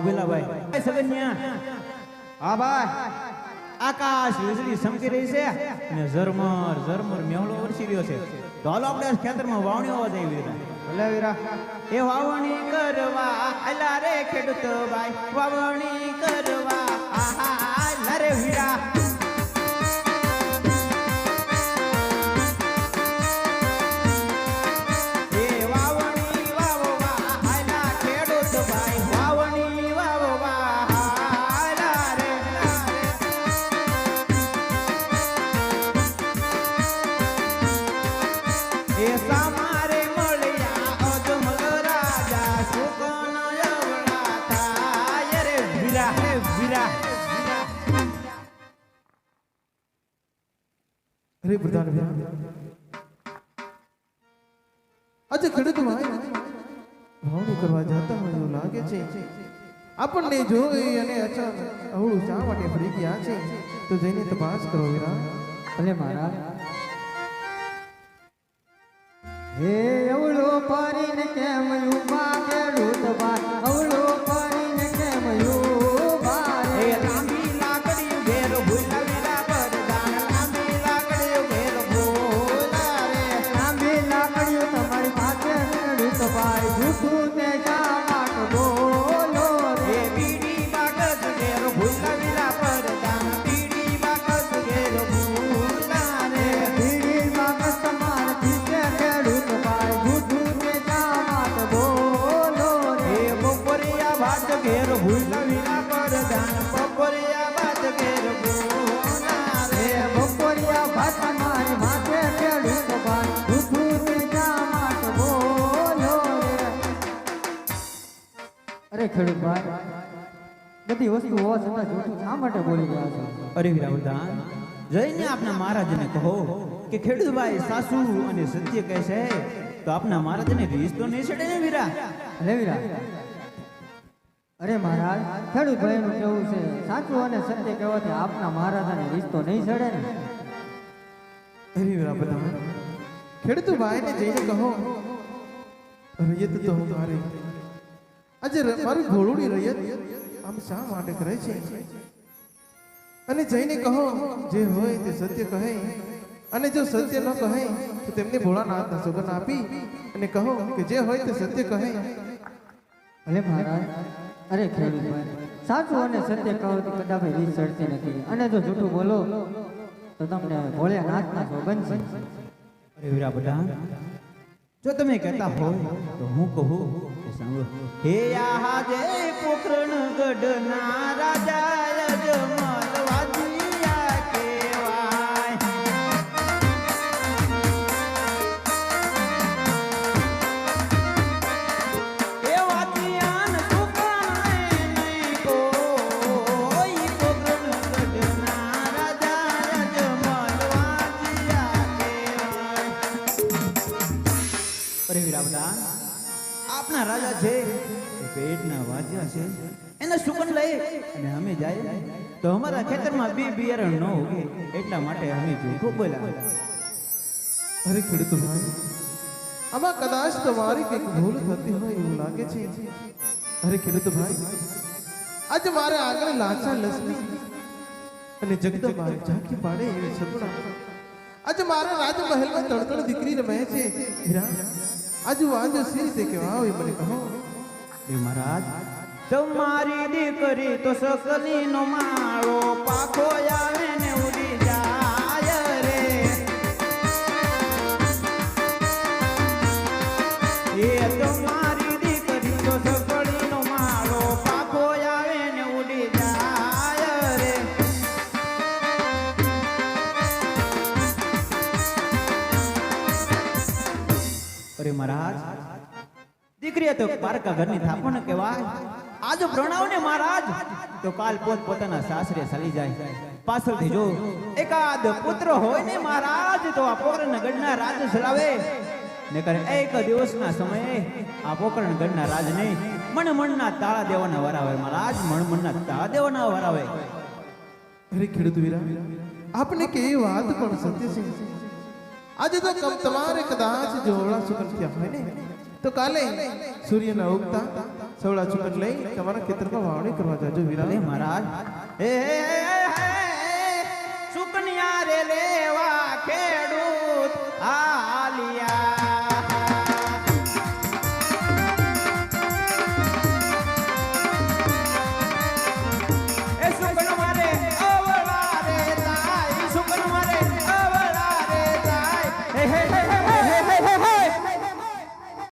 ઉભેલા ભાઈ. સગન્યા. હા ભાઈ. આકાશ વીજળી ચમકી રહી છે અને ઝરમર ઝરમર મેહુલો વરસી રહ્યો છે. તો હાલો આપણે ખેતરમાં વાવણી હોવા જઈએ વીરા ભલે વીરા. એ વાવણી કરવા આલા રે ખેડૂત ભાઈ. વાવણી કરવા. આહા વીરા. અરે પ્રધાન આજે ખેડૂત ભાઈ કરવા જતા હોય એવું લાગે છે. આપણને જોઈ અને અચાનક અવળું શા માટે ફરી ગયા છે? તો જઈને તપાસ કરો વીરા. અરે મારા. હે અવળો પારીને કેમ ભાત ઘેર ભૂલા વીરા પરદાન બપોરિયા ભાત ઘેર ભૂલા રે. બપોરિયા ભાત મારી માથે ખેડૂત ભાઈ જૂઠું તે શા બોલો અરે ખેડૂત ભાઈ બધી વસ્તુ હોવા છતાં જૂઠું શા માટે બોલી રહ્યા છો? અરે વીરાવર્ધન જઈને આપના મહારાજને કહો કે ખેડૂતભાઈ સાસુ અને સત્ય કહે છે તો આપના મહારાજને રીસ તો નહીં છેડે ને વીરા અરે મહારાજ ખેડૂત ભાઈનું કેવું છે. સાચું અને સત્ય કહેવાથી આપના મહારાજાને રીત તો નહીં ચડે ને. અરે બધા. ખેડૂત ભાઈને જઈને કહો. રૈયત તો મારી આજે મારું ઘોડુડી રૈયત આમ શા માટે કરે છે? અને જઈને કહો જે હોય તે સત્ય કહે. અને જો સત્ય ન કહે તો તેમને ભોળાનાથના સુગન આપી અને કહો કે જે હોય તે સત્ય કહે. ભલે મહારાજ અરે ખેડૂત સાચું અને સત્ય કહેવાથી કદાપી રીત ચડતી નથી. અને જો જૂઠું બોલો, તો તમને ભોળેનાથના સોગંદ છે અરે વીરા બધા, જો તમે કહેતા હો, તો હું કહું સાંભળો. હે આહા જય પોખરણ ગઢના રાજા અરે વીરાવદાન આપના રાજા છે પેટના વાજ્યા છે. એને સુગંધ લઈ અને અમે જાય. તો અમારા ખેતરમાં બી બિયારણ ન ઉગે, એટલા માટે અમે જૂઠું બોલ્યા અરે ખેડૂત આમાં કદાચ તમારી કંઈક ભૂલ થતી હોય એવું લાગે છે. અરે ખેડૂત ભાઈ, આજે મારે આગળ લાચા લસની અને જગદંબા ઝાંખી પાડે એવી સપના આજે મારા રાજમહેલમાં તળતળ દીકરી રમે છે. હીરા આજુ આજુ સી રીતે કે હોય મને કહો. એ મહારાજ, તમારી દીકરી તો સકલી નો માળો પાખો આવે ને મહારાજ. દીકરીએ તો પારકા ઘરની થાપણ કહેવાય. આજ પ્રણાવ ને મહારાજ, તો કાલ પોત પોતાના સાસરે ચાલી જાય. પાછળથી જો એકાદ પુત્ર હોય ને મહારાજ, તો આ પોકરણ ગઢના રાજ ચલાવે. ને કરે એક દિવસના સમયે આ પોકરણ ગઢના રાજ નહીં મણ મણના તાળા દેવાના વરાવે. મહારાજ મન મનના તાળા દેવાના વરાવે. અરે ખેડૂત વીરા, આપને કેવી વાત પણ સત્ય છે? આજે તો કમ તમારે કદાચ જોવડા સુગંધ થયા હોય ને તો કાલે સૂર્યના ઉગતા સવડા ચુકન લઈ તમારા ખેતરમાં વાવણી કરવા જાજો વીરા મહારાજ હે સુકન્યા રે લે